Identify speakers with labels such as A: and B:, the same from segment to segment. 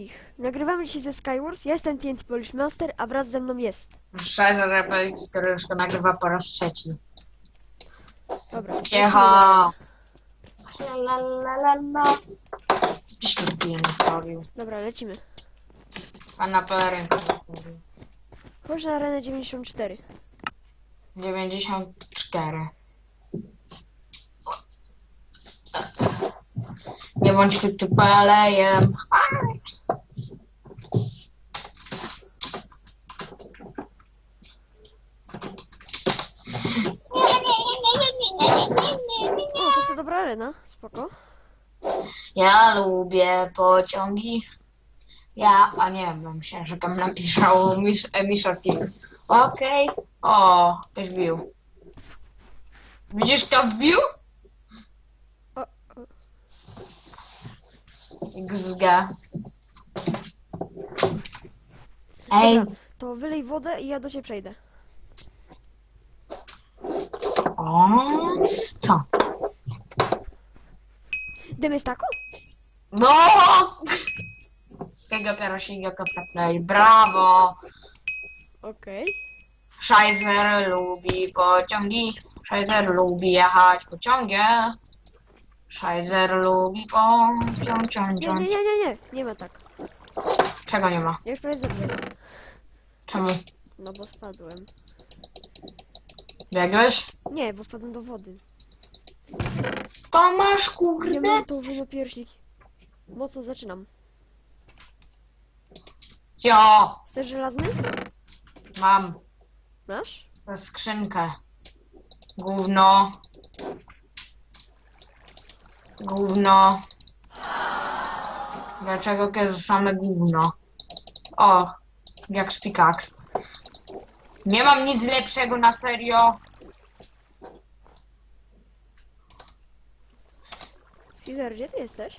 A: wszystkich. Nagrywamy dzisiaj ze Skywars. Ja jestem TNT Polish Master, a wraz ze mną jest.
B: Szczerze, że Felix Koryszko nagrywa po raz trzeci.
A: Dobra. dalej.
B: La la la la. Dziś lubię robił.
A: Dobra, lecimy.
B: Pana zrobił.
A: Chodź na arenę 94.
B: 94. Nie bądź ty tu palejem.
A: O, to jest to dobra arena. Spoko.
B: Ja lubię pociągi. Ja, a nie, bo myślałem, że tam napisał Misz, e. Okej. O, ktoś bił. Widzisz, kto wbił?
A: O, o.
B: XG. Ej,
A: Dobra, to wylej wodę i ja do ciebie przejdę.
B: O, co?
A: Dym jest tako?
B: No! Tego pierosiga kostapnęli. Brawo!
A: Okej.
B: Scheiser lubi pociągi. Scheiser lubi jechać pociągiem. Scheiser lubi pociąg, ciąg,
A: Nie,
B: ciąg.
A: nie, nie, nie, nie. Nie ma tak.
B: Czego nie ma?
A: Ja już prawie zrobię.
B: Czemu?
A: No bo spadłem.
B: Biegłeś?
A: Nie, bo wpadłem do wody.
B: To masz
A: Nie
B: kurde.
A: mam to wyno pierśnik. Mocno zaczynam.
B: Cio!
A: Chcesz żelazny?
B: Mam
A: Masz?
B: tę skrzynkę. Gówno. Gówno. Dlaczego to jest same gówno? O, jak spikaks. Nie mam nic lepszego na serio.
A: Caesar, gdzie ty jesteś?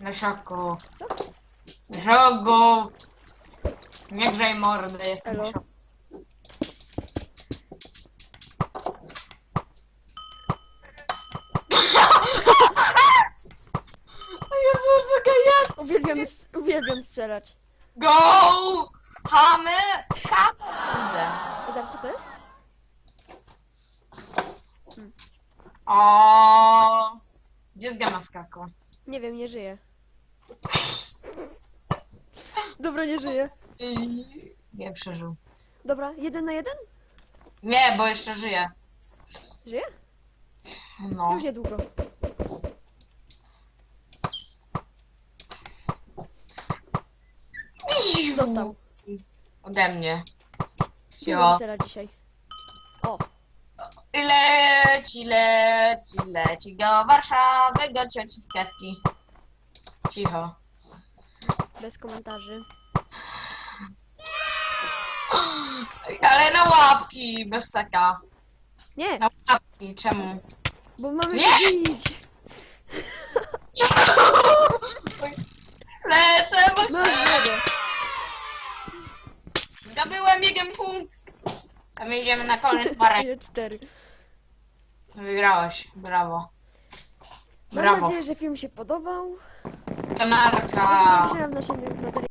B: Na szoku.
A: Co?
B: Na szoku. Nie grzej mordy, jestem na
A: Elo.
B: szoku. O Jezu, co jest?
A: Uwielbiam, s- uwielbiam strzelać.
B: Go! Kurde.
A: A zaraz co to jest?
B: O, Gdzie jest gama skakła?
A: Nie wiem, nie żyje. Dobra, nie żyje.
B: Nie przeżył.
A: Dobra, jeden na jeden?
B: Nie, bo jeszcze żyje.
A: Żyje?
B: No.
A: Już niedługo. Dostał.
B: Ode mnie.
A: Nie
B: Jo.
A: cela dzisiaj. O,
B: Leci, leci, leci do Warszawy, do cioci z kawki. Cicho.
A: bez komentarzy.
B: Ale na łapki, bez taka.
A: Nie,
B: Na łapki, czemu?
A: bo mamy
B: Nie!
A: bić.
B: Lecę, bo
A: Masz wodę.
B: Zdobyłem jeden punkt. A my idziemy na koniec.
A: Ile cztery.
B: Wygrałeś, brawo.
A: Mam
B: Brawo.
A: nadzieję, że film się podobał.
B: Kanarka.
A: Następnych materiałach.